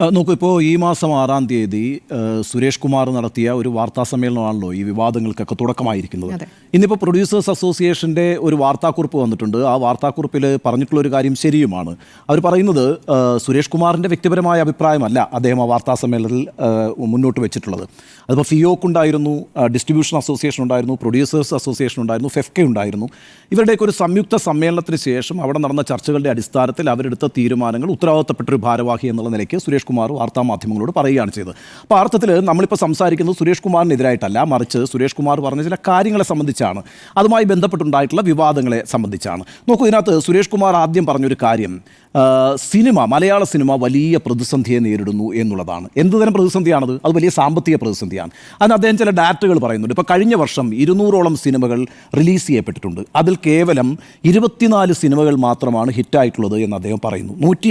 നോക്കൂ ഇപ്പോൾ ഈ മാസം ആറാം തീയതി സുരേഷ് കുമാർ നടത്തിയ ഒരു വാർത്താ സമ്മേളനമാണല്ലോ ഈ വിവാദങ്ങൾക്കൊക്കെ തുടക്കമായിരിക്കുന്നത്. ഇന്നിപ്പോൾ പ്രൊഡ്യൂസേഴ്സ് അസോസിയേഷന്റെ ഒരു വാർത്താക്കുറിപ്പ് വന്നിട്ടുണ്ട്. ആ വാർത്താക്കുറിപ്പിൽ പറഞ്ഞിട്ടുള്ള ഒരു കാര്യം ശരിയുമാണ്. അവർ പറയുന്നത് സുരേഷ് കുമാറിന്റെ വ്യക്തിപരമായ അഭിപ്രായമല്ല അദ്ദേഹം ആ വാർത്താ സമ്മേളനത്തിൽ മുന്നോട്ട് വെച്ചിട്ടുള്ളത്. അതിപ്പോൾ ഫിയോക്ക് ഉണ്ടായിരുന്നു ഡിസ്ട്രിബ്യൂഷൻ അസോസിയേഷൻ ഉണ്ടായിരുന്നു പ്രൊഡ്യൂസേഴ്സ് അസോസിയേഷൻ ഉണ്ടായിരുന്നു ഫെഫ്കെ ഉണ്ടായിരുന്നു. ഇവരുടെയൊക്കെ ഒരു സംയുക്ത സമ്മേളനത്തിന് ശേഷം അവിടെ നടന്ന ചർച്ചകളുടെ അടിസ്ഥാനത്തിൽ അവരെടുത്ത തീരുമാനങ്ങൾ ഉത്തരവാദിത്തപ്പെട്ടൊരു ഭാരവാഹി എന്നുള്ള നിലയ്ക്ക് സുരേഷ് കുമാർ വാർത്താ മാധ്യമങ്ങളോട് പറയുകയാണ് ചെയ്തത്. അപ്പോൾ അർത്ഥത്തിൽ നമ്മളിപ്പോൾ സംസാരിക്കുന്നത് സുരേഷ് കുമാറിനെതിരായിട്ടല്ല മറിച്ച് സുരേഷ് കുമാർ പറഞ്ഞ ചില കാര്യങ്ങളെ സംബന്ധിച്ചാണ്. അതുമായി ബന്ധപ്പെട്ടുണ്ടായിട്ടുള്ള വിവാദങ്ങളെ സംബന്ധിച്ചാണ്. നോക്കൂ ഇതിനകത്ത് സുരേഷ് കുമാർ ആദ്യം പറഞ്ഞൊരു കാര്യം സിനിമ മലയാള സിനിമ വലിയ പ്രതിസന്ധിയെ നേരിടുന്നു എന്നുള്ളതാണ്. എന്തുതരം പ്രതിസന്ധിയാണത്? അത് വലിയ സാമ്പത്തിക പ്രതിസന്ധിയാണ്. അതിന് അദ്ദേഹം ചില ഡാറ്റകൾ പറയുന്നുണ്ട്. ഇപ്പോൾ കഴിഞ്ഞ വർഷം ഇരുന്നൂറോളം സിനിമകൾ റിലീസ് ചെയ്യപ്പെട്ടിട്ടുണ്ട്. അതിൽ കേവലം ഇരുപത്തിനാല് സിനിമകൾ മാത്രമാണ് ഹിറ്റായിട്ടുള്ളത് എന്ന് അദ്ദേഹം പറയുന്നു. നൂറ്റി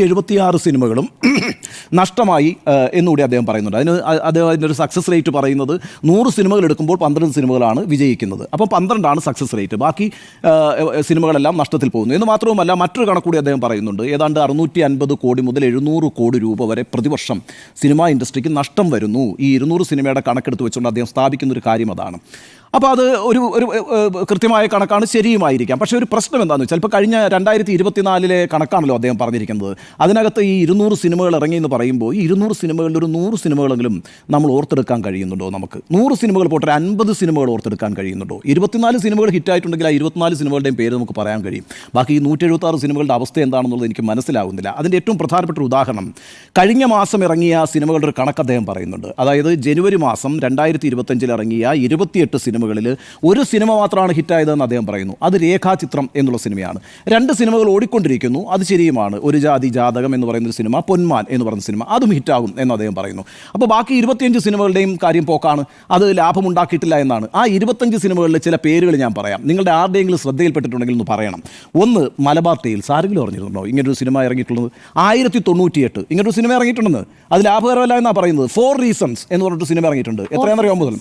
സിനിമകളും നഷ്ടമായി എന്നുകൂടി അദ്ദേഹം പറയുന്നുണ്ട്. അതിന് അദ്ദേഹം അതിന്റെ ഒരു സക്സസ് റേറ്റ് പറയുന്നത് നൂറ് സിനിമകൾ എടുക്കുമ്പോൾ പന്ത്രണ്ട് സിനിമകളാണ് വിജയിക്കുന്നത്. അപ്പം പന്ത്രണ്ടാണ് സക്സസ് റേറ്റ് ബാക്കി സിനിമകളെല്ലാം നഷ്ടത്തിൽ പോകുന്നു. എന്ന് മാത്രവുമല്ല മറ്റൊരു കണക്കൂടി അദ്ദേഹം പറയുന്നുണ്ട്. ഏതാണ്ട് അറുന്നൂറ്റി അൻപത് കോടി മുതൽ എഴുന്നൂറ് കോടി രൂപ വരെ പ്രതിവർഷം സിനിമാ ഇൻഡസ്ട്രിക്ക് നഷ്ടം വരുന്നു. ഈ ഇരുന്നൂറ് സിനിമയുടെ കണക്കെടുത്ത് വെച്ചുകൊണ്ട് അദ്ദേഹം സ്ഥാപിക്കുന്ന ഒരു കാര്യം അതാണ്. അപ്പോൾ അത് ഒരു ഒരു കൃത്യമായ കണക്കാണ് ശരിയുമായിരിക്കാം. പക്ഷേ ഒരു പ്രശ്നം എന്താണെന്ന് വെച്ചാൽ ഇപ്പോൾ കഴിഞ്ഞ രണ്ടായിരത്തി ഇരുപത്തിനാലിലെ കണക്കാണല്ലോ അദ്ദേഹം പറഞ്ഞിരിക്കുന്നത്. അതിനകത്ത് ഈ ഇരുന്നൂറ് സിനിമകൾ ഇറങ്ങി എന്ന് പറയുമ്പോൾ ഈ ഇരുന്നൂറ് സിനിമകളിൽ ഒരു നൂറ് സിനിമകളെങ്കിലും നമ്മൾ ഓർത്തെടുക്കാൻ കഴിയുന്നുണ്ടോ നമുക്ക്? നൂറ് സിനിമകൾ പോട്ടെ അൻപത് സിനിമകൾ ഓർത്തെടുക്കാൻ കഴിയുന്നുണ്ടോ? ഇരുപത്തിനാല് സിനിമകൾ ഹിറ്റായിട്ടുണ്ടെങ്കിൽ ആ ഇരുപത്തിനാല് സിനിമകളുടെയും പേര് നമുക്ക് പറയാൻ കഴിയും. ബാക്കി ഈ നൂറ്റി എഴുപത്താറ് സിനിമകളുടെ അവസ്ഥ എന്താണെന്നുള്ളത് എനിക്ക് മനസ്സിലാവുന്നില്ല. അതിന്റെ ഏറ്റവും പ്രധാനപ്പെട്ട ഒരു ഉദാഹരണം കഴിഞ്ഞ മാസം ഇറങ്ങിയ സിനിമകളുടെ ഒരു കണക്ക് അദ്ദേഹം പറയുന്നുണ്ട്. അതായത് ജനുവരി മാസം രണ്ടായിരത്തി ഇരുപത്തഞ്ചിൽ ഇറങ്ങിയ ഇരുപത്തിയെട്ട് സിനിമകളിൽ ഒരു സിനിമ മാത്രമാണ് ഹിറ്റായതെന്ന് അദ്ദേഹം പറയുന്നു. അത് രേഖാചിത്രം എന്നുള്ള സിനിമയാണ്. രണ്ട് സിനിമകൾ ഓടിക്കൊണ്ടിരിക്കുന്നു. അത് ശരിയുമാണ്. ഒരു ജാതി ജാതകം എന്ന് പറയുന്ന സിനിമ പൊന്മാൻ എന്ന് പറയുന്ന സിനിമ അതും ഹിറ്റാകും എന്ന് അദ്ദേഹം പറയുന്നു. അപ്പോൾ ബാക്കി ഇരുപത്തിയഞ്ച് സിനിമകളുടെയും കാര്യം പോക്കാണ്. അത് ലാഭമുണ്ടാക്കിയിട്ടില്ല എന്നാണ്. ആ ഇരുപത്തഞ്ച് സിനിമകളിലെ ചില പേരുകൾ ഞാൻ പറയാം. നിങ്ങളുടെ ആരുടെയെങ്കിലും ശ്രദ്ധയിൽപ്പെട്ടിട്ടുണ്ടെങ്കിൽ ഒന്ന് പറയണം. ഒന്ന് മലബാർ ടെയിൽസ് ആരെങ്കിലും അറിഞ്ഞിട്ടുണ്ടോ? ഇങ്ങനൊരു സിനിമ ഇറങ്ങിയിട്ടുള്ളത്? ആയിരത്തി തൊണ്ണൂറ്റിയെട്ട് ഇങ്ങനൊരു സിനിമ ഇറങ്ങിയിട്ടുണ്ടെന്ന്? അത് ലാഭകരമല്ല എന്നാണ് പറയുന്നത്? ഫോർ റീസൺസ് എന്ന് പറഞ്ഞിട്ട് സിനിമ ഇറങ്ങിയിട്ടുണ്ട്. എത്രയാണെന്നറിയാമോ മുതൽ?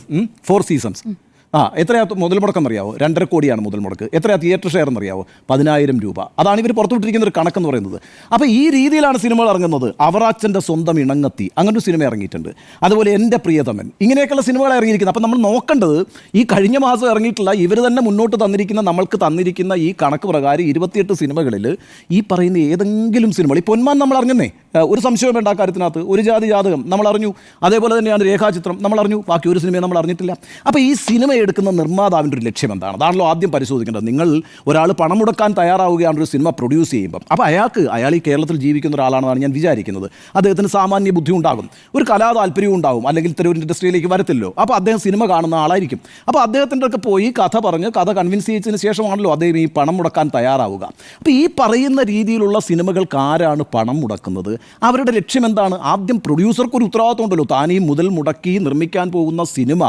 ഫോർ സീസൺസ് ആ എത്രയാ മുതൽ മുടക്കം എന്നറിയാവോ? രണ്ടര കോടിയാണ് മുതൽ മുടക്ക്. എത്രയാ തിയേറ്റർ ഷെയർ എന്നറിയാവോ? പതിനായിരം രൂപ. അതാണ് ഇവർ പുറത്തുവിട്ടിരിക്കുന്ന ഒരു കണക്കെന്ന് പറയുന്നത്. അപ്പോൾ ഈ രീതിയിലാണ് സിനിമകൾ ഇറങ്ങുന്നത്. അവറാച്ചന്റെ സ്വന്തം ഇണങ്ങത്തി. അങ്ങനൊരു സിനിമ ഇറങ്ങിയിട്ടുണ്ട്. അതുപോലെ എന്റെ പ്രിയതമൻ. ഇങ്ങനെയൊക്കെയുള്ള സിനിമകൾ ഇറങ്ങിയിരിക്കുന്നത്. അപ്പോൾ നമ്മൾ നോക്കേണ്ടത് ഈ കഴിഞ്ഞ മാസം ഇറങ്ങിയിട്ടുള്ള ഇവർ തന്നെ മുന്നോട്ട് തന്നിരിക്കുന്ന നമ്മൾക്ക് തന്നിരിക്കുന്ന ഈ കണക്ക് പ്രകാരം ഇരുപത്തിയെട്ട് സിനിമകളിൽ ഈ പറയുന്ന ഏതെങ്കിലും സിനിമകൾ. ഈ പൊന്മാൻ നമ്മൾ ഏഹ് ഒരു സംശയവും വേണ്ട കാര്യത്തിനകത്ത്. ഒരു ജാതി ജാതകം. നമ്മൾ അറിഞ്ഞു അതേപോലെ തന്നെയാണ് രേഖാചിത്രം. നമ്മൾ അറിഞ്ഞു ബാക്കി ഒരു സിനിമയും നമ്മൾ അറിഞ്ഞിട്ടില്ല. അപ്പോൾ ഈ സിനിമ എടുക്കുന്ന നിർമ്മാതാവിന്റെ ഒരു ലക്ഷ്യം എന്താണ്? അതാണല്ലോ ആദ്യം പരിശോധിക്കേണ്ടത്. നിങ്ങൾ ഒരാൾ പണം മുടക്കാൻ തയ്യാറാവുകയാണ് ഒരു സിനിമ പ്രൊഡ്യൂസ് ചെയ്യുമ്പം. അപ്പോൾ അയാൾക്ക് അയാൾ ഈ കേരളത്തിൽ ജീവിക്കുന്ന ഒരാളാണെന്നാണ് ഞാൻ വിചാരിക്കുന്നത്. അദ്ദേഹത്തിന് സാമാന്യ ബുദ്ധി ഉണ്ടാകും. ഒരു കലാ താല്പര്യവും ഉണ്ടാകും അല്ലെങ്കിൽ ഒരു ഇൻഡസ്ട്രിയിലേക്ക് വരത്തില്ലോ. അപ്പോൾ അദ്ദേഹം സിനിമ കാണുന്ന ആളായിരിക്കും. അപ്പോൾ അദ്ദേഹത്തിന്റെ ഒക്കെ പോയി കഥ പറഞ്ഞ് കഥ കൺവിൻസ് ചെയ്തതിന് ശേഷമാണല്ലോ അദ്ദേഹം ഈ പണം മുടക്കാൻ തയ്യാറാവുക. അപ്പോൾ ഈ പറയുന്ന രീതിയിലുള്ള സിനിമകൾക്ക് ആരാണ് പണം മുടക്കുന്നത്? അവരുടെ ലക്ഷ്യം എന്താണ് ആദ്യം പ്രൊഡ്യൂസർക്ക് ഒരു ഉത്തരവാദിത്വം ഉണ്ടല്ലോ താനീ മുതൽ മുടക്കി നിർമ്മിക്കാൻ പോകുന്ന സിനിമ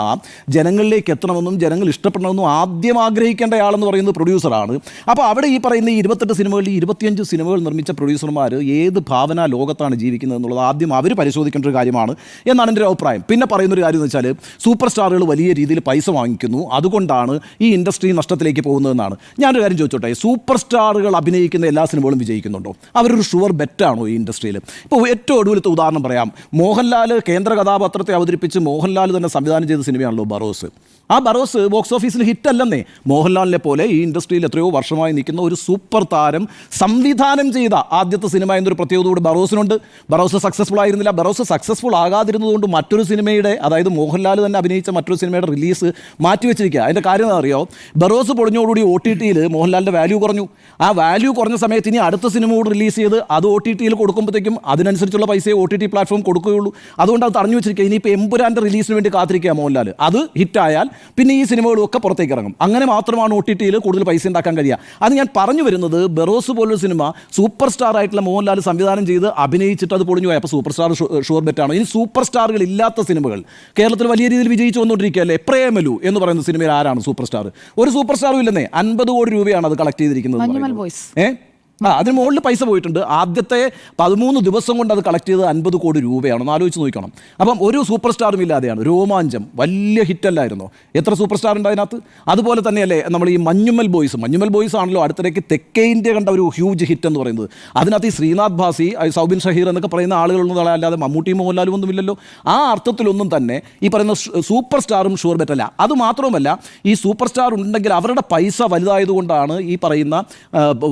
ജനങ്ങളിലേക്ക് എത്തണമെന്നും ജനങ്ങൾ ഇഷ്ടപ്പെടണമെന്നും ആദ്യം ആഗ്രഹിക്കേണ്ടയാളെന്ന് പറയുന്നത് പ്രൊഡ്യൂസറാണ്. അപ്പോൾ അവിടെ ഈ പറയുന്ന ഇരുപത്തെട്ട് സിനിമകളിൽ ഇരുപത്തിയഞ്ച് സിനിമകൾ നിർമ്മിച്ച പ്രൊഡ്യൂസർമാർ ഏത് ഭാവന ലോകത്താണ് ജീവിക്കുന്നത് എന്നുള്ളത് ആദ്യം അവർ പരിശോധിക്കേണ്ട ഒരു കാര്യമാണ് എന്നാണ് എന്റെ ഒരു അഭിപ്രായം. പിന്നെ പറയുന്ന ഒരു കാര്യം എന്ന് വെച്ചാൽ സൂപ്പർ സ്റ്റാറുകൾ വലിയ രീതിയിൽ പൈസ വാങ്ങിക്കുന്നു. അതുകൊണ്ടാണ് ഈ ഇൻഡസ്ട്രി നഷ്ടത്തിലേക്ക് പോകുന്നതെന്നാണ് ഞാനൊരു കാര്യം ചോദിച്ചോട്ടെ? സൂപ്പർ സ്റ്റാറുകൾ അഭിനയിക്കുന്ന എല്ലാ സിനിമകളും വിജയിക്കുന്നുണ്ടോ? അവരൊരു ഷുവർ ബെറ്റാണോ ഈ ഇൻഡസ്ട്രിയിൽ ഇപ്പോൾ ഏറ്റവും ഒടുവിലത്തെ ഉദാഹരണം പറയാം. മോഹൻലാൽ കേന്ദ്ര കഥാപാത്രത്തെ അവതരിപ്പിച്ച് മോഹൻലാൽ തന്നെ സംവിധാനം ചെയ്ത സിനിമയാണല്ലോ ബറോസ്. ആ ബറോസ് ബോക്സ് ഓഫീസിൽ ഹിറ്റല്ലെന്നേ. മോഹൻലാലിനെ പോലെ ഈ ഇൻഡസ്ട്രിയിൽ എത്രയോ വർഷമായി നിൽക്കുന്ന ഒരു സൂപ്പർ താരം സംവിധാനം ചെയ്ത ആദ്യത്തെ സിനിമ എന്നൊരു പ്രത്യേകതയോട് ബറോസിനുണ്ട്. ബറോസ് സക്സസ്ഫുൾ ആയിരുന്നില്ല. ബറോസ് സക്സസ്ഫുൾ ആകാതിരുന്നതുകൊണ്ട് മറ്റൊരു സിനിമയുടെ അതായത് മോഹൻലാൽ തന്നെ അഭിനയിച്ച മറ്റൊരു സിനിമയുടെ റിലീസ് മാറ്റിവെച്ചിരിക്കുക അതിന്റെ കാര്യം അറിയോ? ബറോസ് പൊളിഞ്ഞോടുകൂടി ഒ ടി ടിയിൽ മോഹൻലാലിന്റെ വാല്യൂ കുറഞ്ഞു. ആ വാല്യൂ കുറഞ്ഞ സമയത്ത് ഇനി അടുത്ത സിനിമ കൂടി റിലീസ് ചെയ്ത് അത് ഒ ടി ടിയിൽ കൊടുക്കുമ്പോഴത്തേക്കും അതിനനുസരിച്ചുള്ള പൈസയെ ഒ ടി ടി പ്ലാറ്റ്ഫോം കൊടുക്കുകയുള്ളൂ. അതുകൊണ്ട് അത് തടഞ്ഞു വെച്ചിരിക്കുക ഇനിയിപ്പോൾ എമ്പുരാന്റെ റിലീസിന് വേണ്ടി കാത്തിരിക്കുക മോഹൻലാൽ അത് ഹിറ്റായാൽ പിന്നെ ഈ സിനിമകളും ഒക്കെ പുറത്തേക്ക് ഇറങ്ങും. അങ്ങനെ മാത്രമാണ് ഒ ടി ടിയിൽ കൂടുതൽ പൈസ ഉണ്ടാക്കാൻ കഴിയുക. അത് ഞാൻ പറഞ്ഞു വരുന്നത് ബെറോസ് പോലൊരു സിനിമ സൂപ്പർ സ്റ്റാർ ആയിട്ടുള്ള മോഹൻലാൽ സംവിധാനം ചെയ്ത് അഭിനയിച്ചിട്ട് അത് പൊളിഞ്ഞു പോയി. അപ്പോൾ സൂപ്പർ സ്റ്റാർ ഷുവർ ബെറ്റാണോ. ഇനി സൂപ്പർ സ്റ്റാറുകൾ ഇല്ലാത്ത സിനിമകൾ. കേരളത്തിൽ വലിയ രീതിയിൽ വിജയിച്ചു വന്നുകൊണ്ടിരിക്കുകയല്ലേ? പ്രേമലു എന്ന് പറയുന്ന സിനിമയിൽ ആരാണ് സൂപ്പർ സ്റ്റാർ? ഒരു സൂപ്പർ സ്റ്റാറും ഇല്ലെന്നേ. അൻപത് കോടി രൂപയാണ് അത് കളക്ട് ചെയ്തിരിക്കുന്നത് എന്ന് ആ അതിന് മുകളിൽ പൈസ പോയിട്ടുണ്ട്. ആദ്യത്തെ പതിമൂന്ന് ദിവസം കൊണ്ട് അത് കളക്ട് ചെയ്തത് അൻപത് കോടി രൂപയാണ്. ഒന്ന് ആലോചിച്ച് നോക്കണം. അപ്പം ഒരു സൂപ്പർ സ്റ്റാറും ഇല്ലാതെയാണ്. രോമാഞ്ചം വലിയ ഹിറ്റല്ലായിരുന്നോ എത്ര സൂപ്പർ സ്റ്റാർ ഉണ്ട് അതിനകത്ത്? അതുപോലെ തന്നെയല്ലേ നമ്മൾ ഈ മഞ്ഞുമ്മൽ ബോയ്സ് മഞ്ഞുമ്മൽ ബോയ്സ് ആണല്ലോ അടുത്തിടയ്ക്ക് തെക്കേ ഇന്ത്യ കണ്ട ഒരു ഹ്യൂജ് ഹിറ്റ് എന്ന് പറയുന്നത്. അതിനകത്ത് ഈ ശ്രീനാഥ് ഭാസി സൗബിൻ ഷഹീർ എന്നൊക്കെ പറയുന്ന ആളുകളൊന്നും അല്ലാതെ മമ്മൂട്ടി മോഹൻലാലും ഒന്നുമില്ലല്ലോ. ആ അർത്ഥത്തിലൊന്നും തന്നെ ഈ പറയുന്ന സൂപ്പർ സ്റ്റാറും ഷുവർ ബെറ്റല്ല അത് മാത്രവുമല്ല ഈ സൂപ്പർ സ്റ്റാർ ഉണ്ടെങ്കിൽ അവരുടെ പൈസ വലുതായതുകൊണ്ടാണ് ഈ പറയുന്ന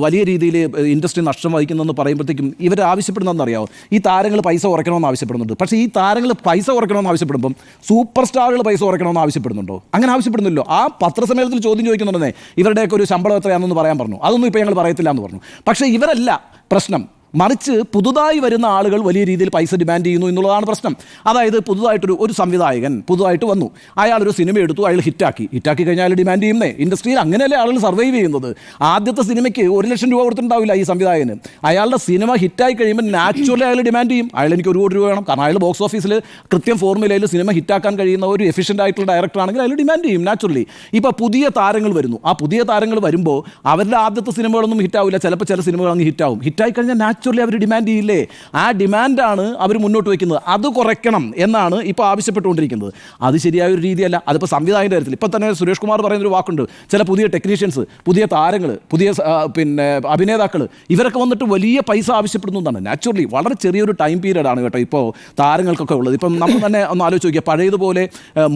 വലിയ രീതിയിൽ ഇൻഡസ്ട്രി നഷ്ടം വഹിക്കുന്നതെന്ന് പറയുമ്പോഴത്തേക്കും ഇവർ ആവശ്യപ്പെടുന്നതെന്ന് അറിയാമോ ഈ താരങ്ങൾ പൈസ കുറയ്ക്കണമെന്ന് ആവശ്യപ്പെടുന്നുണ്ട്. പക്ഷേ ഈ താരങ്ങൾ പൈസ കുറയ്ക്കണമെന്ന് ആവശ്യപ്പെടുമ്പം സൂപ്പർ സ്റ്റാറുകൾ പൈസ കുറയ്ക്കണമെന്ന് ആവശ്യപ്പെടുന്നുണ്ടോ? അങ്ങനെ ആവശ്യപ്പെടുന്നില്ലോ. ആ പത്രസമ്മേളനത്തിൽ ചോദ്യം ചോദിക്കുന്നുണ്ടെന്നേ ഇവരുടെയൊക്കെ ഒരു ശമ്പളം എത്രയാണെന്ന് പറയാൻ പറഞ്ഞു. അതൊന്നും ഇപ്പോൾ ഞങ്ങൾ പറയത്തില്ല എന്ന് പറഞ്ഞു. പക്ഷേ ഇവരല്ല പ്രശ്നം. മറിച്ച് പുതുതായി വരുന്ന ആളുകൾ വലിയ രീതിയിൽ പൈസ ഡിമാൻഡ് ചെയ്യുന്നു എന്നുള്ളതാണ് പ്രശ്നം. അതായത് പുതുതായിട്ടൊരു ഒരു സംവിധായകൻ പുതുതായിട്ട് വന്നു. അയാളൊരു സിനിമ എടുത്തു അയാൾ ഹിറ്റാക്കി. ഹിറ്റാക്കി കഴിഞ്ഞാൽ ഡിമാൻഡ് ചെയ്യുന്നേ. ഇൻഡസ്ട്രിയിൽ അങ്ങനെയല്ലേ ആളുകൾ സർവൈവ് ചെയ്യുന്നത്? ആദ്യത്തെ സിനിമയ്ക്ക് ഒരു ലക്ഷം രൂപ കൊടുത്തിട്ടുണ്ടാവില്ല ഈ സംവിധായകന്. അയാളുടെ സിനിമ ഹിറ്റായി കഴിയുമ്പോൾ നാച്ചുറലി അയാൾ ഡിമാൻഡ് ചെയ്യും. അയാൾ എനിക്ക് ഒരു കോടി രൂപ വേണം. കാരണം അയാൾ ബോക്സ് ഓഫീസിൽ കൃത്യം ഫോർമുലയിൽ സിനിമ ഹിറ്റാക്കാൻ കഴിയുന്ന ഒരു എഫിഷ്യന്റ് ആയിട്ടുള്ള ഡയറക്ടർ ആണെങ്കിൽ അയാൾ ഡിമാൻഡ് ചെയ്യും നാച്ചുറലി ഇപ്പോൾ പുതിയ താരങ്ങൾ വരുന്നു. ആ പുതിയ താരങ്ങൾ വരുമ്പോൾ അവരുടെ ആദ്യത്തെ സിനിമകളൊന്നും ഹിറ്റാവില്ല ചിലപ്പോൾ ചില സിനിമകൾ അങ്ങ് ഹിറ്റാവും ഹിറ്റായി കഴിഞ്ഞാൽ നാച്ചുറലി അവർ ഡിമാൻഡ് ചെയ്യില്ലേ? ആ ഡിമാൻഡാണ് അവർ മുന്നോട്ട് വയ്ക്കുന്നത്. അത് കുറയ്ക്കണം എന്നാണ് ഇപ്പോൾ ആവശ്യപ്പെട്ടുകൊണ്ടിരിക്കുന്നത്. അത് ശരിയായ ഒരു രീതിയല്ല. അതിപ്പോൾ സംവിധായകന്റെ കാര്യത്തിൽ ഇപ്പോൾ തന്നെ സുരേഷ് കുമാർ പറയുന്നൊരു വാക്കുണ്ട്. ചില പുതിയ ടെക്നീഷ്യൻസ് പുതിയ താരങ്ങൾ പുതിയ പിന്നെ അഭിനേതാക്കൾ ഇവരൊക്കെ വന്നിട്ട് വലിയ പൈസ ആവശ്യപ്പെടുന്നു എന്നാണ്. നാച്ചുറലി വളരെ ചെറിയൊരു ടൈം പീരീഡാണ് കേട്ടോ ഇപ്പോൾ താരങ്ങൾക്കൊക്കെ ഉള്ളത്. ഇപ്പം നമ്മൾ തന്നെ ഒന്ന് ആലോചിച്ച് നോക്കിയാൽ പഴയതുപോലെ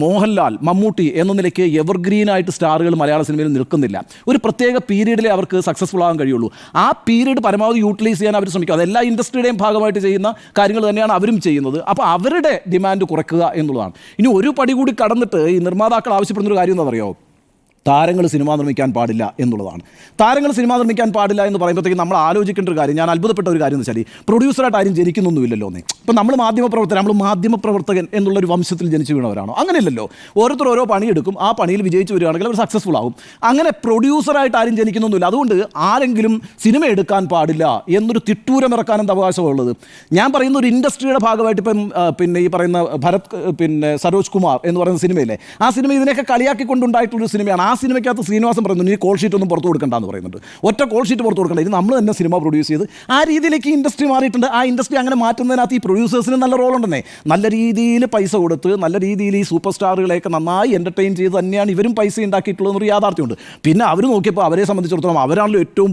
മോഹൻലാൽ മമ്മൂട്ടി എന്ന നിലയ്ക്ക് എവർഗ്രീൻ ആയിട്ട് സ്റ്റാറുകൾ മലയാള സിനിമയിൽ നിൽക്കുന്നില്ല. ഒരു പ്രത്യേക പീരീഡിലെ അവർക്ക് സക്സസ്ഫുൾ ആകാൻ കഴിയുള്ളൂ. ആ പീരീഡ് പരമാവധി യൂട്ടിലൈസ് ചെയ്യാൻ അവർ ശ്രമിക്കും. അത് എല്ലാ ഇൻഡസ്ട്രിയുടെയും ഭാഗമായിട്ട് ചെയ്യുന്ന കാര്യങ്ങൾ തന്നെയാണ് അവരും ചെയ്യുന്നത്. അപ്പോൾ അവരുടെ ഡിമാൻഡ് കുറയ്ക്കുക എന്നുള്ളതാണ്. ഇനി ഒരു പടി കൂടി കടന്നിട്ട് ഈ നിർമ്മാതാക്കൾ ആവശ്യപ്പെടുന്ന ഒരു കാര്യം എന്താ പറയുമോ താരങ്ങൾ സിനിമ നിർമ്മിക്കാൻ പാടില്ല എന്നുള്ളതാണ്. താരങ്ങൾ സിനിമ നിർമ്മിക്കാൻ പാടില്ല എന്ന് പറയുമ്പോഴത്തേക്കും നമ്മൾ ആലോചിക്കേണ്ട ഒരു കാര്യം ഞാൻ അത്ഭുതപ്പെട്ട ഒരു കാര്യം എന്ന് വെച്ചാൽ പ്രൊഡ്യൂസറായിട്ട് ആരും ജനിക്കുന്നൊന്നുമില്ലല്ലോ എന്നേ. ഇപ്പം നമ്മൾ മാധ്യമപ്രവർത്തകൻ നമ്മൾ മാധ്യമപ്രവർത്തകൻ എന്നുള്ളൊരു വംശത്തിൽ ജനിച്ചു വീണവരാണോ? അങ്ങനെയല്ലല്ലോ. ഓരോരുത്തർ ഓരോ പണിയെടുക്കും. ആ പണിയിൽ വിജയിച്ചു വരികയാണെങ്കിൽ അവർ സക്സസ്ഫുൾ ആകും അങ്ങനെ പ്രൊഡ്യൂസറായിട്ട് ആരും ജനിക്കുന്നൊന്നുമില്ല. അതുകൊണ്ട് ആരെങ്കിലും സിനിമ എടുക്കാൻ പാടില്ല എന്നൊരു തിട്ടൂരം ഇറക്കാൻ എന്ത് അവകാശമുള്ളത് ഞാൻ പറയുന്ന ഒരു ഇൻഡസ്ട്രിയുടെ ഭാഗമായിട്ട് ഇപ്പം പിന്നെ ഈ പറയുന്ന ഭരത് പിന്നെ സരോജ് കുമാർ എന്ന് പറയുന്ന സിനിമയിലെ ആ സിനിമ ഇതിനെയൊക്കെ കളിയാക്കിക്കൊണ്ടുണ്ടായിട്ടുള്ളൊരു സിനിമയാണ്. ആ സിനിമയ്ക്കകത്ത് ശ്രീനിവാസൻ പറയുന്നു ഈ കോൾ ഷീറ്റ് ഒന്നും പുറത്തു കൊടുക്കണ്ടെന്ന് പറയുന്നുണ്ട്. ഒറ്റ കോൾ ഷീറ്റ് പുറത്തു കൊടുക്കണ്ട ഇത് നമ്മൾ തന്നെ സിനിമ പ്രൊഡ്യൂസ് ചെയ്ത് ആ രീതിയിലേക്ക് ഇൻഡസ്ട്രി മാറിയിട്ടുണ്ട്. ആ ഇൻഡസ്ട്രി അങ്ങനെ മാറ്റുന്നതിനകത്ത് ഈ പ്രൊഡ്യൂസേഴ്സിന് നല്ല റോൾ ഉണ്ടെന്നേ. നല്ല രീതിയിൽ പൈസ കൊടുത്ത് നല്ല രീതിയിൽ ഈ സൂപ്പർ സ്റ്റാറുകളെയൊക്കെ നന്നായി എന്റർടൈൻ ചെയ്ത് തന്നെയാണ് ഇവരും പൈസ ഉണ്ടാക്കിയിട്ടുള്ളതെന്നൊരു യാഥാർത്ഥ്യമുണ്ട്. പിന്നെ അവർ നോക്കിയപ്പോൾ അവരെ സംബന്ധിച്ചിടത്തോളം അവരാണല്ലോ ഏറ്റവും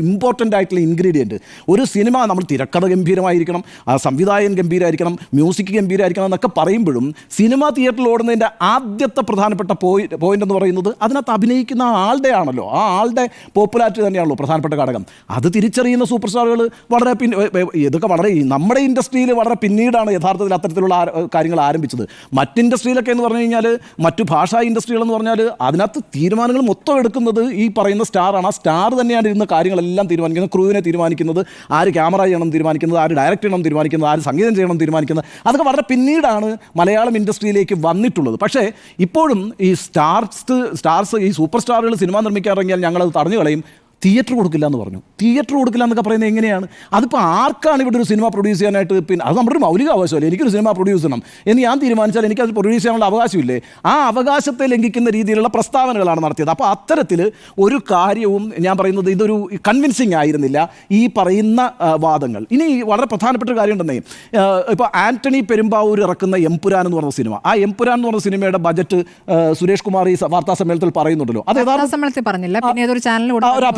ഇമ്പോർട്ടന്റ് ആയിട്ടുള്ള ഇൻഗ്രീഡിയന്റ് ഒരു സിനിമ നമ്മൾ തിരക്കഥ ഗംഭീരമായിരിക്കണം സംവിധായകൻ ഗംഭീരമായിരിക്കണം മ്യൂസിക് ഗംഭീരമായിരിക്കണം എന്നൊക്കെ പറയുമ്പോഴും സിനിമ തിയേറ്ററിൽ ഓടുന്നതിന്റെ ആദ്യത്തെ പ്രധാനപ്പെട്ട പോയിന്റ് പോയിന്റ് എന്ന് പറയുന്നത് അതിനകത്ത് അഭിനയിക്കുന്ന ആളുടെ ആണല്ലോ. ആ ആളുടെ പോപ്പുലാരിറ്റി തന്നെയാണല്ലോ പ്രധാനപ്പെട്ട ഘടകം. അത് തിരിച്ചറിയുന്ന സൂപ്പർ സ്റ്റാറുകൾ വളരെ പിന്നെ ഇതൊക്കെ വളരെ നമ്മുടെ ഇൻഡസ്ട്രിയിൽ വളരെ പിന്നീടാണ് യഥാർത്ഥത്തിൽ അത്തരത്തിലുള്ള കാര്യങ്ങൾ ആരംഭിച്ചത്. മറ്റ് ഇൻഡസ്ട്രിയിലൊക്കെ എന്ന് പറഞ്ഞു കഴിഞ്ഞാൽ മറ്റു ഭാഷാ ഇൻഡസ്ട്രികളെന്ന് പറഞ്ഞാൽ അതിനകത്ത് തീരുമാനങ്ങൾ മൊത്തം എടുക്കുന്നത് ഈ പറയുന്ന സ്റ്റാറാണ് ആ സ്റ്റാർ തന്നെയാണ് ഇരുന്ന കാര്യങ്ങളെല്ലാം തീരുമാനിക്കുന്നത്. ക്രൂവിനെ തീരുമാനിക്കുന്നത് ആര് ക്യാമറ ചെയ്യണം തീരുമാനിക്കുന്നത് ആര് ഡയറക്റ്റ് ചെയ്യണം തീരുമാനിക്കുന്നത് ആര് സംഗീതം ചെയ്യണം തീരുമാനിക്കുന്നത്. അതൊക്കെ വളരെ പിന്നീടാണ് മലയാളം ഇൻഡസ്ട്രിയിലേക്ക് വന്നിട്ടുള്ളത്. പക്ഷേ ഇപ്പോഴും ഈ സ്റ്റാർസ് സ്റ്റാർസ് ഈ സൂപ്പർ സ്റ്റാറുകൾ സിനിമ നിർമ്മിക്കാൻ ഇറങ്ങിയാൽ ഞങ്ങളത് തടഞ്ഞു കളയും തിയേറ്റർ കൊടുക്കില്ല എന്ന് പറഞ്ഞു. തിയേറ്റർ കൊടുക്കില്ല എന്നൊക്കെ പറയുന്നത് എങ്ങനെയാണ്? അതിപ്പോൾ ആർക്കാണ് ഇവിടെ ഒരു സിനിമ പ്രൊഡ്യൂസ് ചെയ്യാനായിട്ട് പിന്നെ അത് നമ്മുടെ ഒരു മൗലിക അവകാശമല്ലേ എനിക്കൊരു സിനിമ പ്രൊഡ്യൂസ് ചെയ്യണം എന്ന് ഞാൻ തീരുമാനിച്ചാൽ എനിക്കത് പ്രൊഡ്യൂസ് ചെയ്യാനുള്ള അവകാശമില്ലേ? ആ അവകാശത്തെ ലംഘിക്കുന്ന രീതിയിലുള്ള പ്രസ്താവനകളാണ് നടത്തിയത്. അപ്പോൾ അത്തരത്തിൽ ഒരു കാര്യവും ഞാൻ പറയുന്നത് ഇതൊരു കൺവിൻസിങ് ആയിരുന്നില്ല. ഈ പറയുന്ന വാദങ്ങൾ. ഇനി വളരെ പ്രധാനപ്പെട്ട ഒരു കാര്യം ഉണ്ടെന്നേ ഇപ്പോൾ ആന്റണി പെരുമ്പാവൂർ ഇറക്കുന്ന എംപുരാൻ എന്ന് പറഞ്ഞ സിനിമ. ആ എംപുരാൻ എന്ന് പറഞ്ഞ സിനിമയുടെ ബജറ്റ് സുരേഷ് കുമാർ ഈ വാർത്താ സമ്മേളനത്തിൽ പറയുന്നുണ്ടല്ലോ. അത് യഥാർത്ഥ സമ്മേളനത്തിൽ പറഞ്ഞില്ല. പിന്നെ ഒരു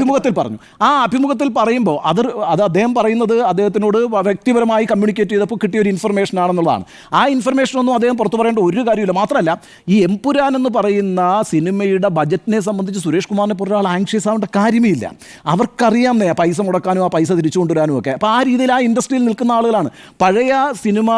അഭിമുഖത്തിൽ പറഞ്ഞു. ആ അഭിമുഖത്തിൽ പറയുമ്പോൾ അത് അത് അദ്ദേഹം പറയുന്നത് അദ്ദേഹത്തിനോട് വ്യക്തിപരമായി കമ്മ്യൂണിക്കേറ്റ് ചെയ്തപ്പോൾ കിട്ടിയ ഒരു ഇൻഫർമേഷൻ ആണെന്നുള്ളതാണ്. ആ ഇൻഫർമേഷൻ ഒന്നും അദ്ദേഹം പുറത്തു പറയേണ്ട ഒരു കാര്യമില്ല മാത്രമല്ല ഈ എംപുരാൻ എന്ന് പറയുന്ന സിനിമയുടെ ബജറ്റിനെ സംബന്ധിച്ച് സുരേഷ് കുമാറിനെ പോലെ ഒരാൾ ആങ്ഷ്യസ് ആവേണ്ട കാര്യമേ ഇല്ല. അവർക്കറിയാം ആ പൈസ മുടക്കാനും ആ പൈസ തിരിച്ചു കൊണ്ടുവരാനും ഒക്കെ. അപ്പോൾ ആ രീതിയിൽ ആ ഇൻഡസ്ട്രിയിൽ നിൽക്കുന്ന ആളുകളാണ്. പഴയ സിനിമ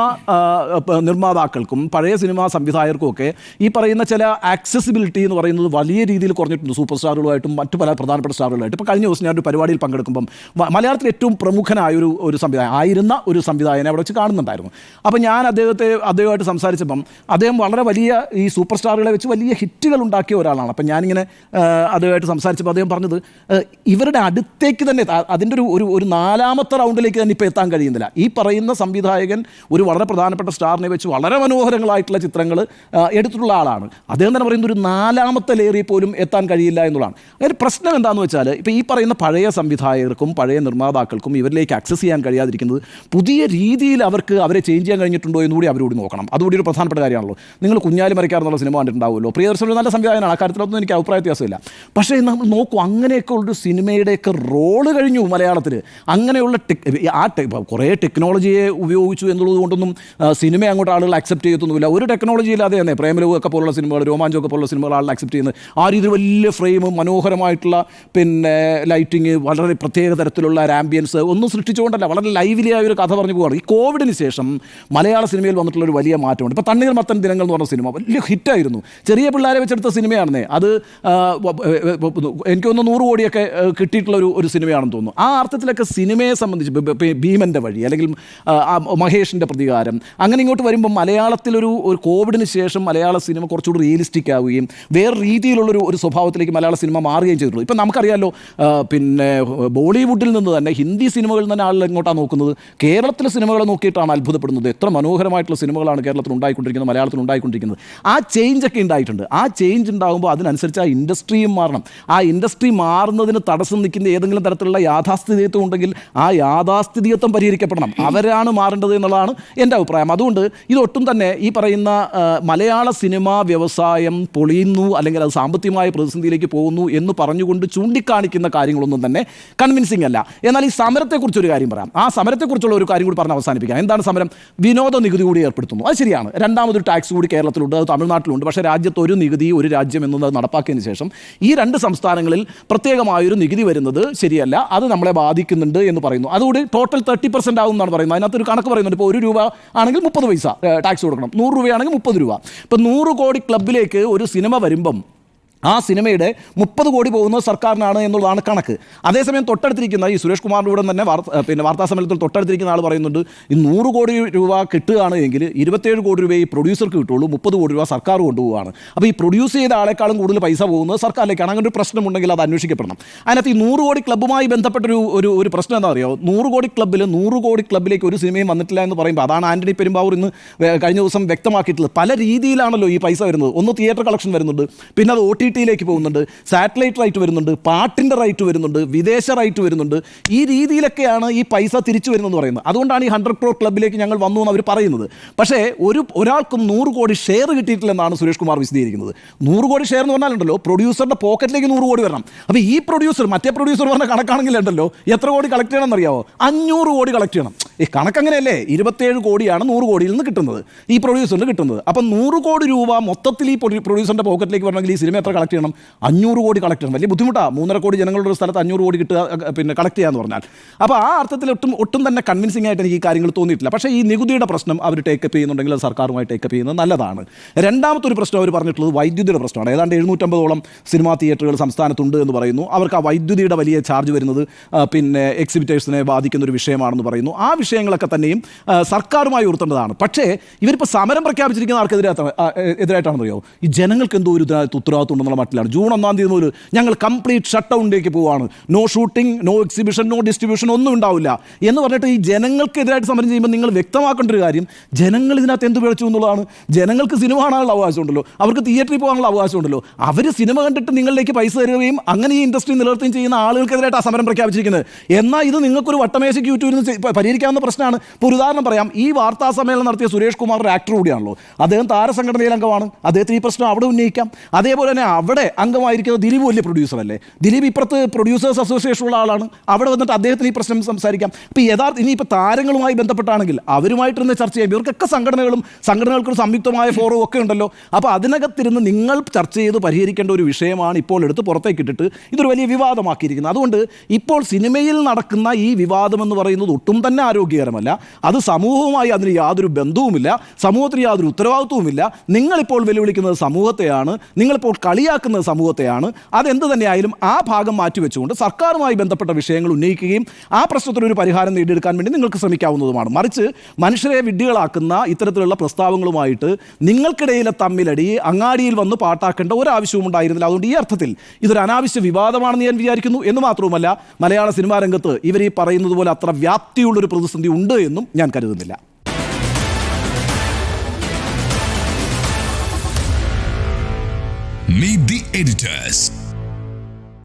നിർമ്മാതാക്കൾക്കും പഴയ സിനിമാ സംവിധായകർക്കും ഒക്കെ ഈ പറയുന്ന ചില ആക്സസിബിലിറ്റി എന്ന് പറയുന്നത് വലിയ രീതിയിൽ കുറഞ്ഞിട്ടുണ്ട്. സൂപ്പർ സ്റ്റാറുകളുമായിട്ടും മറ്റു പല പ്രധാനപ്പെട്ട സ്റ്റാറുകളായിട്ട് ഇപ്പോൾ കഴിഞ്ഞ ദിവസം ഞാൻ ഒരു പരിപാടിയിൽ പങ്കെടുക്കുമ്പം മലയാളത്തിൽ ഏറ്റവും പ്രമുഖനായ ഒരു ഒരു സംവിധായകൻ ആയിരുന്ന ഒരു സംവിധായകനെ അവിടെ വെച്ച് കാണുന്നുണ്ടായിരുന്നു. അപ്പോൾ ഞാൻ അദ്ദേഹത്തെ അദ്ദേഹമായിട്ട് സംസാരിച്ചപ്പം അദ്ദേഹം വളരെ വലിയ ഈ സൂപ്പർ സ്റ്റാറുകളെ വെച്ച് വലിയ ഹിറ്റുകൾ ഉണ്ടാക്കിയ ഒരാളാണ്. അപ്പം ഞാനിങ്ങനെ അദ്ദേഹമായിട്ട് സംസാരിച്ചപ്പോൾ അദ്ദേഹം പറഞ്ഞത് ഇവരുടെ അടുത്തേക്ക് തന്നെ അതിന്റെ ഒരു ഒരു ഒരു നാലാമത്തെ റൗണ്ടിലേക്ക് തന്നെ ഇപ്പോൾ എത്താൻ കഴിയുന്നില്ല. ഈ പറയുന്ന സംവിധായകൻ ഒരു വളരെ പ്രധാനപ്പെട്ട സ്റ്റാറിനെ വെച്ച് വളരെ മനോഹരങ്ങളായിട്ടുള്ള ചിത്രങ്ങൾ എടുത്തിട്ടുള്ള ആളാണ്. അദ്ദേഹം തന്നെ പറയുന്ന ഒരു നാലാമത്തെ ലേറിൽ പോലും എത്താൻ കഴിയില്ല എന്നുള്ളതാണ്. അതിന് പ്രശ്നം എന്താണെന്ന് വെച്ചാൽ അപ്പോൾ ഈ പറയുന്ന പഴയ സംവിധായകർക്കും പഴയ നിർമ്മാതാക്കൾക്കും ഇവരിലേക്ക് ആക്സസ് ചെയ്യാൻ കഴിയാതിരിക്കുന്നത് പുതിയ രീതിയിൽ അവർക്ക് അവരെ ചേഞ്ച് ചെയ്യാൻ കഴിഞ്ഞിട്ടുണ്ടോ എന്നുകൂടി അവരോട് നോക്കണം. അതുകൂടി ഒരു പ്രധാനപ്പെട്ട കാര്യമാണല്ലോ. നിങ്ങൾ കുഞ്ഞാലി മരക്കാർ എന്നുള്ള സിനിമ കണ്ടിട്ടുണ്ടാവുമല്ലോ. ഒരു നല്ല സംവിധായകനാണ്. ആ കാര്യത്തിലൊന്നും എനിക്ക് അഭിപ്രായ വ്യത്യാസമില്ല. പക്ഷേ നമ്മൾ നോക്കൂ അങ്ങനെയൊക്കെ ഉള്ളൊരു സിനിമയുടെയൊക്കെ റോൾ കഴിഞ്ഞു മലയാളത്തിൽ അങ്ങനെയുള്ള ടെക് ആ കുറേ ടെക്നോളജിയെ ഉപയോഗിച്ചു എന്നുള്ളത് കൊണ്ടൊന്നും സിനിമ അങ്ങോട്ട് ആളുകൾ അക്സെപ്റ്റ് ചെയ്യത്തൊന്നുമില്ല. ഒരു ടെക്നോളജി ഇല്ലാതെ തന്നെ പ്രേമലവും പോലുള്ള സിനിമകൾ രോമാഞ്ചമൊക്കെ പോലുള്ള സിനിമകൾ ആളുകൾ അക്സെപ്റ്റ് ചെയ്യുന്നത്. ആ രീതിയിൽ വലിയ ഫ്രെയിമും മനോഹരമായിട്ടുള്ള പിന്നെ ലൈറ്റിങ് വളരെ പ്രത്യേക തരത്തിലുള്ള ആംബിയൻസ് ഒന്നും സൃഷ്ടിച്ചുകൊണ്ടല്ല വളരെ ലൈവ്ലി ആയ ഒരു കഥ പറഞ്ഞു പോവുകയാണ് ഈ കോവിഡിന് ശേഷം മലയാള സിനിമയിൽ വന്നിട്ടുള്ള ഒരു വലിയ മാറ്റമുണ്ട്. ഇപ്പോൾ തണ്ണീർ മത്തൻ ദിനങ്ങൾ എന്ന് പറഞ്ഞ സിനിമ വലിയ ഹിറ്റായിരുന്നു. ചെറിയ പിള്ളേരെ വെച്ചെടുത്ത സിനിമയാണെന്നേ. അത് എനിക്ക് തോന്നുന്നു നൂറ് കോടിയൊക്കെ കിട്ടിയിട്ടുള്ള ഒരു ഒരു സിനിമയാണെന്ന് തോന്നുന്നു. ആ അർത്ഥത്തിലൊക്കെ സിനിമയെ സംബന്ധിച്ച് ഭീമന്റെ വഴി അല്ലെങ്കിൽ മഹേഷിന്റെ പ്രതികാരം അങ്ങനെ ഇങ്ങോട്ട് വരുമ്പോൾ മലയാളത്തിലൊരു ഒരു കോവിഡിന് ശേഷം മലയാള സിനിമ കുറച്ചുകൂടി റിയലിസ്റ്റിക് ആവുകയും വേറെ രീതിയിലുള്ളൊരു ഒരു സ്വഭാവത്തിലേക്ക് മലയാള സിനിമ മാറുകയും ചെയ്തിട്ടുള്ളൂ. ഇപ്പം നമുക്കറിയാമല്ലോ പിന്നെ ബോളിവുഡിൽ നിന്ന് തന്നെ ഹിന്ദി സിനിമകളിൽ തന്നെ ആളുകൾ എങ്ങോട്ടാണ് നോക്കുന്നത്? കേരളത്തിലെ സിനിമകളെ നോക്കിയിട്ടാണ് അത്ഭുതപ്പെടുന്നത്. എത്ര മനോഹരമായിട്ടുള്ള സിനിമകളാണ് കേരളത്തിൽ ഉണ്ടായിക്കൊണ്ടിരിക്കുന്നത് മലയാളത്തിൽ ഉണ്ടായിക്കൊണ്ടിരിക്കുന്നത്. ആ ചേഞ്ച് ഒക്കെ ഉണ്ടായിട്ടുണ്ട്. ആ ചേഞ്ച് ഉണ്ടാകുമ്പോൾ അതിനനുസരിച്ച് ആ ഇൻഡസ്ട്രിയും മാറണം. ആ ഇൻഡസ്ട്രി മാറുന്നതിന് തടസ്സം നിൽക്കുന്ന ഏതെങ്കിലും തരത്തിലുള്ള യാഥാസ്ഥിതികത്വം ഉണ്ടെങ്കിൽ ആ യാഥാസ്ഥിതികത്വം പരിഹരിക്കപ്പെടണം. അവരാണ് മാറേണ്ടത് എന്നുള്ളതാണ് എന്റെ അഭിപ്രായം. അതുകൊണ്ട് ഇതൊട്ടും തന്നെ ഈ പറയുന്ന മലയാള സിനിമാ വ്യവസായം പൊളിയുന്നു അല്ലെങ്കിൽ അത് സാമ്പത്തികമായ പ്രതിസന്ധിയിലേക്ക് പോകുന്നു എന്ന് പറഞ്ഞുകൊണ്ട് ചൂണ്ടിക്കാണിക്കുന്ന കാര്യങ്ങളൊന്നും തന്നെ കൺവിൻസിങ് അല്ല. എന്നാൽ ഈ സമരത്തെക്കുറിച്ച് ഒരു കാര്യം പറയാം. ആ സമരത്തെക്കുറിച്ചുള്ള ഒരു കാര്യം കൂടി പറഞ്ഞ് അവസാനിപ്പിക്കാം. എന്താണ് സമരം? വിനോദ നികുതി കൂടി ഏർപ്പെടുത്തുന്നു. അത് ശരിയാണ്. രണ്ടാമതൊരു ടാക്സ് കൂടി കേരളത്തിലുണ്ട് അത് തമിഴ്നാട്ടിലുണ്ട്. പക്ഷേ രാജ്യത്ത് ഒരു നികുതി ഒരു രാജ്യം എന്നത് നടപ്പാക്കിയതിന് ശേഷം ഈ രണ്ട് സംസ്ഥാനങ്ങളിൽ പ്രത്യേകമായൊരു നികുതി വരുന്നത് ശരിയല്ല. അത് നമ്മളെ ബാധിക്കുന്നുണ്ട് എന്ന് പറയുന്നു. അതുകൂടി ടോട്ടൽ തേർട്ടി പെർസെന്റ് ആവും എന്നാണ് പറയുന്നത്. അതിനകത്ത് ഒരു കണക്ക് പറയുന്നുണ്ട്. ഇപ്പോൾ ഒരു രൂപ ആണെങ്കിൽ മുപ്പത് പൈസ ടാക്സ് കൊടുക്കണം. നൂറ് രൂപയാണെങ്കിൽ മുപ്പത് രൂപ. ഇപ്പം നൂറ് കോടി ക്ലബിലേക്ക് ഒരു സിനിമ വരുമ്പം ആ സിനിമയുടെ മുപ്പത് കോടി പോകുന്നത് സർക്കാരിനാണ് എന്നുള്ളതാണ് കണക്ക്. അതേസമയം തൊട്ടടുത്തിരിക്കുന്ന ഈ സുരേഷ് കുമാറിന്റെ കൂടെ തന്നെ വാർത്ത പിന്നെ വാർത്താ സമ്മേളനത്തിൽ തൊട്ടടുത്തിരിക്കുന്ന ആൾ പറയുന്നുണ്ട് ഈ നൂറ് കോടി രൂപ കിട്ടുകയാണ് എങ്കിൽ ഇരുപത്തേഴ് കോടി രൂപ ഈ പ്രൊഡ്യൂസർക്ക് കിട്ടുള്ളൂ മുപ്പത് കോടി രൂപ സർക്കാർ കൊണ്ടുപോവുകയാണ്. അപ്പോൾ ഈ പ്രൊഡ്യൂസ് ചെയ്ത ആളെക്കാളും കൂടുതൽ പൈസ പോകുന്നത് സർക്കാരിലേക്കാണ് അങ്ങനെ ഒരു പ്രശ്നമുണ്ടെങ്കിൽ അത് അന്വേഷിക്കപ്പെടണം. അതിനകത്ത് ഈ നൂറ് കോടി ക്ലബ്ബുമായി ബന്ധപ്പെട്ടൊരു ഒരു ഒരു പ്രശ്നം എന്താ പറയുക നൂറ് കോടി ക്ലബ്ബിൽ നൂറ് കോടി ക്ലബ്ബിലേക്ക് ഒരു സിനിമയും വന്നിട്ടില്ല എന്ന് പറയുമ്പോൾ അതാണ് ആന്റണി പെരുമ്പാവൂർ ഇന്ന് കഴിഞ്ഞ ദിവസം വ്യക്തമാക്കിയിട്ടുള്ളത്. പല രീതിയിലാണല്ലോ ഈ പൈസ വരുന്നത്. ഒന്ന് തിയേറ്റർ കളക്ഷൻ വരുന്നുണ്ട്. പിന്നെ അത് ഒ ടി ടിയിലേക്ക് പോകുന്നുണ്ട് സാറ്റലൈറ്റ് റൈറ്റ് വരുന്നുണ്ട് പാട്ടിന്റെ റൈറ്റ് വരുന്നുണ്ട് വിദേശ റൈറ്റ് വരുന്നുണ്ട്. ഈ രീതിയിലൊക്കെയാണ് ഈ പൈസ തിരിച്ചു വരുന്നതെന്ന് പറയുന്നത്. അതുകൊണ്ടാണ് ഈ ഹൺഡ്രഡ് ക്രോർ ക്ലബിലേക്ക് ഞങ്ങൾ വന്നു എന്ന് അവർ പറയുന്നത്. പക്ഷേ ഒരു ഒരാൾക്കും നൂറ് കോടി ഷെയർ കിട്ടിയിട്ടില്ലെന്നാണ് സുരേഷ് കുമാർ വിശദീകരിക്കുന്നത്. നൂറ് കോടി ഷെയർ എന്ന് പറഞ്ഞാലുണ്ടല്ലോ പ്രൊഡ്യൂസറുടെ പോക്കറ്റിലേക്ക് നൂറ് കോടി വരണം. അപ്പോൾ ഈ പ്രൊഡ്യൂസർ മറ്റേ പ്രൊഡ്യൂസർ പറഞ്ഞ കണക്കാണെങ്കിൽ ഉണ്ടല്ലോ എത്ര കോടി കളക്ട് ചെയ്യണം എന്നറിയാവോ അഞ്ഞൂറ് കോടി കളക്ട് ചെയ്യണം. ഈ കണക്കങ്ങനെയല്ലേ? ഇരുപത്തേഴ് കോടിയാണ് നൂറ് കോടിയിൽ നിന്ന് കിട്ടുന്നത് ഈ പ്രൊഡ്യൂസറിന് കിട്ടുന്നത്. അപ്പം നൂറ് കോടി രൂപ മൊത്തത്തിൽ ഈ പ്രൊഡ്യൂസറിന്റെ പോക്കറ്റിലേക്ക് വരണമെങ്കിൽ ഈ സിനിമ എത്ര കളക്ട് ചെയ്യണം? അഞ്ഞൂറ് കോടി കളക്ട് ചെയ്യണം. വലിയ ബുദ്ധിമുട്ടാണ് മൂന്നര കോടി ജനങ്ങളുടെ ഒരു സ്ഥലത്ത് അഞ്ഞൂറ് കോടി കിട്ടുക പിന്നെ കളക്ട് ചെയ്യാന്ന് പറഞ്ഞാൽ. അപ്പോൾ ആ അർത്ഥത്തിൽ ഒട്ടും ഒട്ടും തന്നെ കൺവിൻസിംഗ് ആയിട്ട് എനിക്ക് ഈ കാര്യങ്ങൾ തോന്നിയിട്ടില്ല. പക്ഷേ ഈ നികുതിയുടെ പ്രശ്നം അവർ ടേക്കപ്പ് ചെയ്യുന്നുണ്ടെങ്കിൽ അത് സർക്കാരുമായി ടേക്കപ്പ് ചെയ്യുന്നത് നല്ലതാണ്. രണ്ടാമത്തെ ഒരു പ്രശ്നം അവർ പറഞ്ഞിട്ടുള്ളത് വൈദ്യുതിയുടെ പ്രശ്നമാണ്. ഏതാണ്ട് എഴുന്നൂറ്റമ്പതോളം സിനിമാ തിയേറ്ററുകൾ സംസ്ഥാനത്തുണ്ട് എന്ന് പറയുന്നു. അവർക്ക് ആ വൈദ്യുതിയുടെ വലിയ ചാർജ് വരുന്നത് പിന്നെ എക്സിബിറ്റേഴ്സിനെ ബാധിക്കുന്ന ഒരു വിഷയമാണെന്ന് പറയുന്നു. ആ വിഷയങ്ങളൊക്കെ തന്നെയും സർക്കാരുമായി ഉയർത്തേണ്ടതാണ്. പക്ഷേ ഇവരിപ്പോൾ സമരം പ്രഖ്യാപിച്ചിരിക്കുന്ന ആർക്കെതിരെ എതിരായിട്ടാണെന്ന് അറിയാമോ ഈ ജനങ്ങൾക്ക് എന്തോ ഒരു ഉത്തരവാദിത്വം ഉണ്ടെന്നുള്ള മട്ടിലാണ്. ജൂൺ ഒന്നാം തീയതി മുതൽ ഞങ്ങൾ കംപ്ലീറ്റ് ഷട്ട് ഡൗണിലേക്ക് പോവാണ്. No shooting no exhibition no distribution ഒന്നും ഉണ്ടാവില്ല. എന്ന് പറഞ്ഞിട്ട് ഈ ജനങ്ങൾക്കെതിരായിട്ട് സമരം ചെയ്യുമ്പോൾ നിങ്ങൾ വ്യക്തമാക്കേണ്ട ഒരു കാര്യം ജനങ്ങൾ ഇതിനകത്ത് എന്ത് പിഴച്ചു എന്നുള്ളതാണ്. ജനങ്ങൾക്ക് സിനിമ കാണാനുള്ള അവകാശമുണ്ടല്ലോ. അവർക്ക് തിയേറ്ററിൽ പോകാനുള്ള അവകാശമുണ്ടല്ലോ. അവർ സിനിമ കണ്ടിട്ട് നിങ്ങളിലേക്ക് പൈസ തരുകയും അങ്ങനെ ഈ ഇൻഡസ്ട്രി നിലനിർത്തുകയും ചെയ്യുന്ന ആളുകൾക്കെതിരായിട്ട് ആ സമരം പ്രഖ്യാപിച്ചിരിക്കുന്നത്. എന്നാൽ ഇത് നിങ്ങൾക്കൊരു വട്ടമേശയ്ക്ക് നിന്ന് പരിഹരിക്കാവുന്ന പ്രശ്നമാണ്. ഇപ്പോൾ ഉദാഹരണം പറയാം. ഈ വാർത്താ സമ്മേളനം നടത്തിയ സുരേഷ് കുമാർ ഒരു ആക്ടർ കൂടിയാണല്ലോ. അദ്ദേഹം താരസംഘടനയിലെ അംഗമാണ്. അദ്ദേഹത്തിന് ഈ പ്രശ്നം അവിടെ ഉന്നയിക്കാം. അതേപോലെ തന്നെ അവിടെ അംഗമായിരിക്കുന്ന ദിലീപ് വലിയ പ്രൊഡ്യൂസർ അല്ലേ? ദിലീപ് ഇപ്പുറത്ത് പ്രൊഡ്യൂസേഴ്സ് അസോസിയേഷൻ ഉള്ള ആളാണ്. അവിടെ വന്നിട്ട് അദ്ദേഹത്തിന് ഈ പ്രശ്നം സംസാരിക്കാം. ഇപ്പോൾ യഥാർത്ഥ ഇനിയിപ്പോൾ താരങ്ങളുമായി ബന്ധപ്പെട്ടാണെങ്കിൽ അവരുമായിട്ടിരുന്ന് ചർച്ച ചെയ്യാം ഇവർക്കൊക്കെ സംഘടനകളും സംഘടനകൾക്കൊരു സംയുക്തമായ ഫോറവും ഒക്കെ ഉണ്ടല്ലോ. അപ്പോൾ അതിനകത്തിരുന്ന് നിങ്ങൾ ചർച്ച ചെയ്ത് പരിഹരിക്കേണ്ട ഒരു വിഷയമാണ് ഇപ്പോൾ എടുത്ത് പുറത്തേക്ക് ഇട്ടിട്ട് ഇതൊരു വലിയ വിവാദമാക്കിയിരിക്കുന്നത്. അതുകൊണ്ട് ഇപ്പോൾ സിനിമയിൽ നടക്കുന്ന ഈ വിവാദം എന്ന് പറയുന്നത് ഒട്ടും തന്നെ ആരോഗ്യകരമല്ല അത് സമൂഹവുമായി അതിന് യാതൊരു ബന്ധവുമില്ല. സമൂഹത്തിന് യാതൊരു ഉത്തരവാദിത്വവുമില്ല. നിങ്ങളിപ്പോൾ വെല്ലുവിളിക്കുന്നത് സമൂഹത്തെയാണ്. നിങ്ങളിപ്പോൾ കളിയാക്കുന്നത് സമൂഹത്തെയാണ്. അതെന്ത് തന്നെയായാലും ആ ഭാഗം മാറ്റിവെച്ചുകൊണ്ട് സർക്കാരുമായി ബന്ധപ്പെട്ട വിഷയങ്ങൾ ഉന്നയിക്കുകയും ആ പ്രശ്നത്തിന് ഒരു പരിഹാരം നേടിയെടുക്കാൻ വേണ്ടി നിങ്ങൾക്ക് ശ്രമിക്കാവുന്നതുമാണ്. മറിച്ച് മനുഷ്യരെ വിഡ്ഢികളാക്കുന്ന ഇത്തരത്തിലുള്ള പ്രസ്താവങ്ങളുമായിട്ട് നിങ്ങൾക്കിടയിലെ തമ്മിലടി അങ്ങാടിയിൽ വന്ന് പാട്ടാക്കേണ്ട ഒരാവശ്യവും ഉണ്ടായിരുന്നില്ല. അതുകൊണ്ട് ഈ അർത്ഥത്തിൽ ഇതൊരു അനാവശ്യ വിവാദമാണെന്ന് ഞാൻ വിചാരിക്കുന്നു. എന്ന് മാത്രവുമല്ല മലയാള സിനിമാ രംഗത്ത് ഇവർ ഈ പറയുന്നത് പോലെ അത്ര വ്യാപ്തിയുള്ളൊരു പ്രതിസന്ധി ഉണ്ട് എന്നും ഞാൻ കരുതുന്നില്ല Meet the editors.